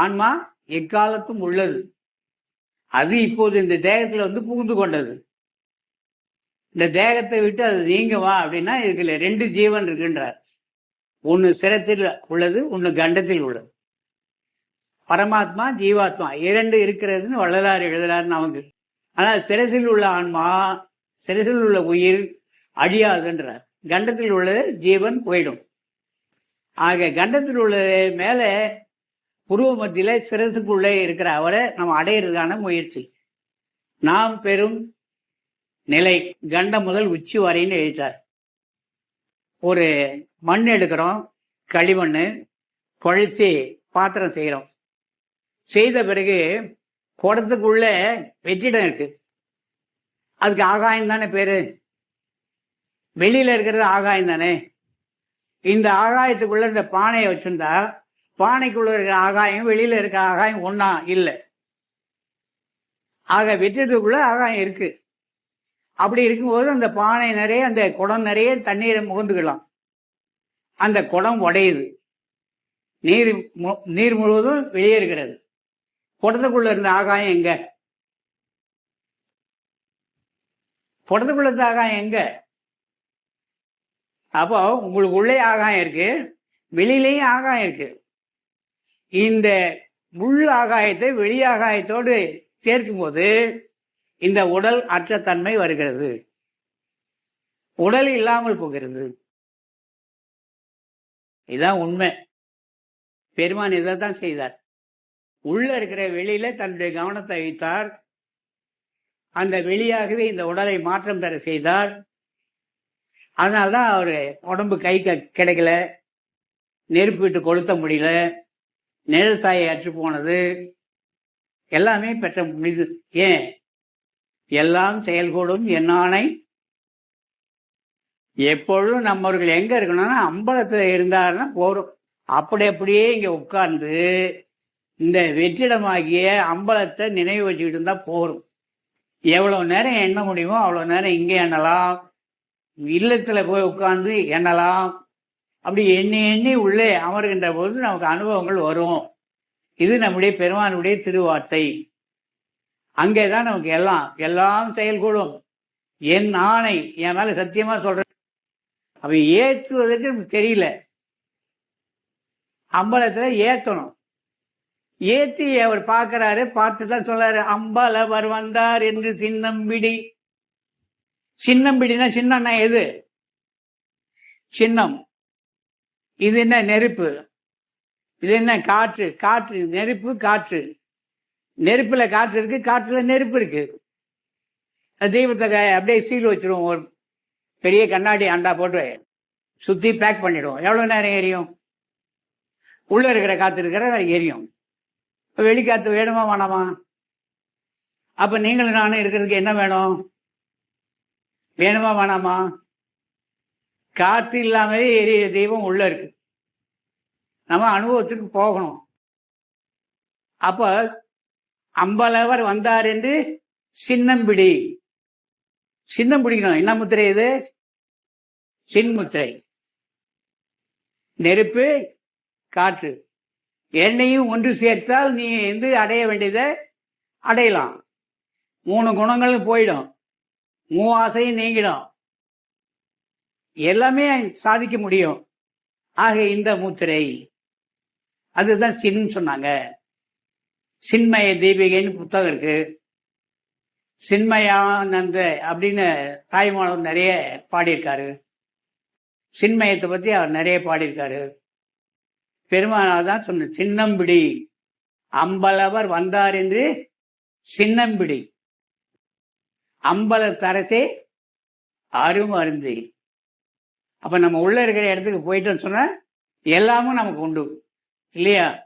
ஆன்மா எக்காலத்தும் உள்ளது. அது இப்போது இந்த தேகத்தில் வந்து புகுந்து கொண்டது. இந்த தேகத்தை விட்டு அது நீங்க வா அப்படின்னா இதுல ரெண்டு ஜீவன் இருக்குன்றார். ஒன்று சிரத்தில் உள்ளது ஒன்று கண்டத்தில் உள்ளது. பரமாத்மா ஜீவாத்மா இரண்டு இருக்கிறதுன்னு வள்ளலார் எழுதுறாரு நமக்கு. ஆனால் சிரசில் உள்ள ஆன்மா சிரசில் உள்ள உயிர் அழியாதுன்றார். கண்டத்தில் உள்ளது ஜீவன் போயிடும். ஆக கண்டத்தில் உள்ளது மேலே புருவ மத்தியில சிரசுக்குள்ளே இருக்கிற அவரை நம்ம அடையிறதுக்கான முயற்சி. நாம் பெரும் நிலை கண்டம் முதல் உச்சி வரைன்னு எழுதிட்டார். ஒரு மண் எடுக்கிறோம் களிமண் குழைச்சி பாத்திரம் செய்கிறோம். செய்த பிறகு குடத்துக்குள்ள வெற்றிடம் இருக்கு. அதுக்கு ஆகாயம் தானே பேரு? வெளியில இருக்கிறது ஆகாயம் தானே? இந்த ஆகாயத்துக்குள்ள இந்த பானையை வச்சிருந்தா பானைக்குள்ள இருக்கிற ஆகாயம் வெளியில இருக்கிற ஆகாயம் ஒன்னா இல்லை. ஆக வெற்றிடத்துக்குள்ள ஆகாயம் இருக்கு. அப்படி இருக்கும்போது அந்த பானை நிறைய அந்த குடம் நிறைய தண்ணீரை முகந்துக்கலாம். அந்த குடம் உடையுது. நீர் மு- நீர் முழுவதும் வெளியே இருக்கிறது. குடத்துக்குள்ள இருந்த ஆகாயம் எங்க? குடத்துக்குள்ள இருந்த ஆகாயம் எங்க? அப்போ உங்களுக்கு உள்ளே ஆகாயம் இருக்கு வெளியிலேயும் ஆகாயம் இருக்கு. இந்த உள் ஆகாயத்தை வெளி ஆகாயத்தோடு சேர்க்கும் போது இந்த உடல் அற்ற தன்மை வருகிறது. உடல் இல்லாமல் போகிறது. இதுதான் உண்மை. பெருமான் இதை தான் செய்தார். உள்ள இருக்கிற வெளியில தன்னுடைய கவனத்தை வைத்தார். அந்த வெளியாகவே இந்த உடலை மாற்றம் பெற செய்தார். அதனால்தான் அவர் உடம்பு கை க- கிடைக்கல. நெருப்பு விட்டு கொளுத்த முடியல. நிழல் சாயை அற்று போனது. எல்லாமே பெற்ற முடியுது ஏன்? எல்லாம் செயல்கூடும் என்னானை எப்பொழுதும் நம்மவர்கள் எங்க இருக்கணும்னா அம்பலத்துல இருந்தாருன்னா போறோம். அப்படி அப்படியே இங்க உட்கார்ந்து இந்த வெற்றிடமாகிய அம்பலத்தை நினைவு வச்சுக்கிட்டு இருந்தா போறோம். எவ்வளவு நேரம் எண்ண முடியுமோ அவ்வளவு நேரம் இங்கே எண்ணலாம். இல்லத்துல போய் உட்கார்ந்து எண்ணலாம். அப்படி எண்ணி எண்ணி உள்ளே அமர்கின்ற போது நமக்கு அனுபவங்கள் வரும். இது நம்முடைய பெருமானுடைய திருவார்த்தை. அங்கே தான் நமக்கு எல்லாம் எல்லாம் செயல்கூடும். என் ஆணை என் மேல சத்தியமா சொல்றேன். அப்ப ஏற்றுவதற்கு நமக்கு தெரியல. அம்பலத்தில் ஏற்றணும் ஏற்றி அவர் பார்க்குறாரு பார்த்து தான் சொல்றாரு அம்பலவர் வந்தார் என்று சின்னம்பிடி. சின்னம்பிடினா சின்னம்னா எது? சின்னம். இது என்ன நெருப்பு? இது என்ன காற்று? காற்று நெருப்பு காற்று. நெருப்பில் காற்று இருக்கு காற்றுல நெருப்பு இருக்கு. தீபத்தை அப்படியே சீல் வச்சிருவோம். ஒரு பெரிய கண்ணாடி அண்டா போட்டு சுத்தி பேக் பண்ணிடுவோம். எவ்வளவு நேரம் எரியும்? உள்ள இருக்கிற காத்து இருக்கிற எரியும். வெளிக்காற்று வெளிக்காத்து வேணுமா வேணாமா? அப்ப நீங்களும் நானும் இருக்கிறதுக்கு என்ன வேணும்? வேணுமா வேணாமா? காத்து இல்லாமலே எரிய தெய்வம் உள்ள இருக்கு. நம்ம அனுபவத்துக்கு போகணும். அப்ப அம்பலவர் வந்தார் என்று சின்னம்பிடி. சின்னம் பிடிக்கணும் என்ன முத்திரை இது? சின்முத்திரை நெருப்பு காற்று. எண்ணெயும் ஒன்று சேர்த்தால் நீ வந்து அடைய வேண்டியதை அடையலாம். மூணு குணங்களும் போயிடும். மூ ஆசையும் நீங்கிடும். எல்லாமே சாதிக்க முடியும். ஆக இந்த மூத்திரை அதுதான் சின் சொன்னாங்க. சின்மய தீபிகைன்னு புத்தகம் இருக்கு. சின்மயானந்த அப்படின்னு தாய்மானவர் நிறைய பாடியிருக்காரு. சின்மயத்தை பத்தி அவர் நிறைய பாடியிருக்காரு. பெருமானார் தான் சொன்ன சின்னம்பிடி. அம்பலவர் வந்தார் என்று சின்னம்பிடி. அம்பல தரசே அரும் அருந்தி அப்போ நம்ம உள்ளே இருக்கிற இடத்துக்கு போயிட்டோம்னு சொன்னால் எல்லாமும் நமக்கு உண்டு. இல்லையா?